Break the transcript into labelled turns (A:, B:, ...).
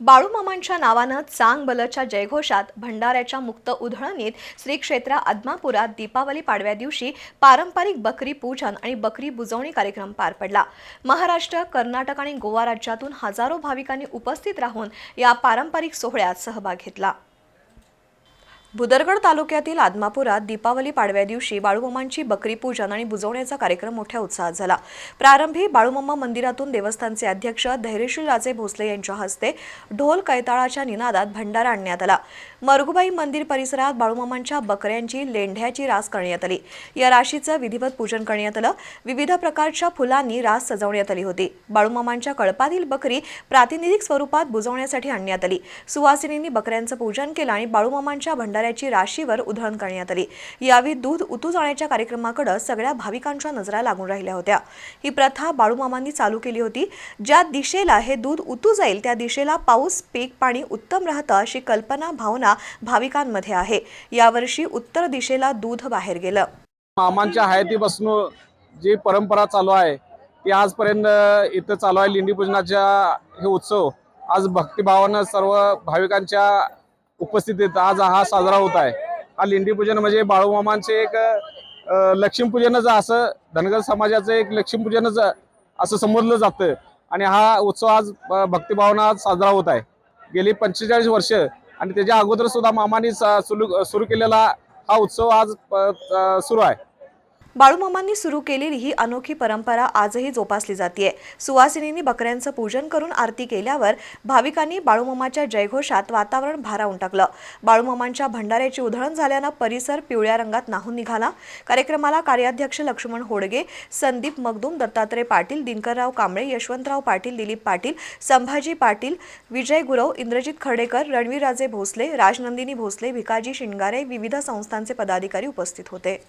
A: बाळूमामांच्या नावानं चांग बलच्या जयघोषात भंडाऱ्याच्या मुक्त उधळणीत श्री क्षेत्र आदमापुरात दीपावली पाडव्या दिवशी पारंपरिक बकरी पूजन आणि बकरी बुजवणी कार्यक्रम पार पडला. महाराष्ट्र कर्नाटक आणि गोवा राज्यातून हजारो भाविकांनी उपस्थित राहून या पारंपरिक सोहळ्यात सहभाग घेतला. भुदरगड तालुक्यातील आदमापुरात दीपावली पाडव्या दिवशी बाळूमामांची बकरी पूजन आणि बुजवण्याचा कार्यक्रम मोठ्या उत्साहात झाला. प्रारंभी बाळूमामा मंदिरातून देवस्थानचे अध्यक्ष धैर्यशील राजे भोसले यांच्या हस्ते ढोल कैताळाच्या निनादात भंडारा आणण्यात आला. मरगुबाई मंदिर परिसरात बाळूमामांच्या बकऱ्यांची लेंढ्याची रास करण्यात आली. या राशीचं विधिवत पूजन करण्यात आलं. विविध प्रकारच्या फुलांनी रास सजवण्यात आली होती. बाळूमामांच्या कळपातील बकरी प्रातिनिधिक स्वरूपात बुजवण्यासाठी आणण्यात आली. सुवासिनींनी बकऱ्यांचं पूजन केलं आणि बाळूमामांच्या भंडाऱ्याची राशीवर उधळण करण्यात आली. यावेळी दूध उतू जाण्याच्या कार्यक्रमाकडे सगळ्या भाविकांच्या नजरा लागून राहिल्या होत्या. ही प्रथा बाळूमामांनी चालू केली होती. ज्या दिशेला हे दूध उतू जाईल त्या दिशेला पाऊस पीक पाणी उत्तम राहतं अशी कल्पना भावना भाविकांमध्ये आहे. यावर्षी उत्तर दिशेला दूध बाहेर गेलं.
B: मामांच्या हयातीपासून जी परंपरा चालू आहे ती आजपर्यंत इथं चालू आहे. लिंडी पूजनाच्या हे उत्सव. आज भक्तिभावानं सर्व भाविकांच्या उपस्थितीत आज हा साजरा होत आहे. हा लिंडी पूजन म्हणजे बाळूमामांचे एक लक्ष्मीपूजनच असं धनगर समाजाचं एक लक्ष्मीपूजनच असं समजलं जातं. आणि हा उत्सव आज भक्तिभावना आज साजरा होत आहे. गेली पंचेचाळीस वर्ष आणि त्याच्या अगोदर सुद्धा मामांनी सुरू सुरू केलेला हा उत्सव आज सुरू आहे.
A: बाळूमामांनी सुरू केलेली ही अनोखी परंपरा आजही जोपासली जाते सुवासिनींनी बकऱ्यांचं पूजन करून आरती केल्यावर भाविकांनी बाळूमामाच्या जयघोषात वातावरण भारावून टाकलं. बाळूमामांच्या भंडाऱ्याची उधळण झाल्यानं परिसर पिवळ्या रंगात नाहून निघाला. कार्यक्रमाला कार्याध्यक्ष लक्ष्मण होडगे संदीप मगदूम दत्तात्रय पाटील दिनकरराव कांबळे यशवंतराव पाटील दिलीप पाटील संभाजी पाटील विजय गुरव इंद्रजित खडेकर रणवीरराजे भोसले राजनंदिनी भोसले भिकाजी शिंगारे विविध संस्थांचे पदाधिकारी उपस्थित होते.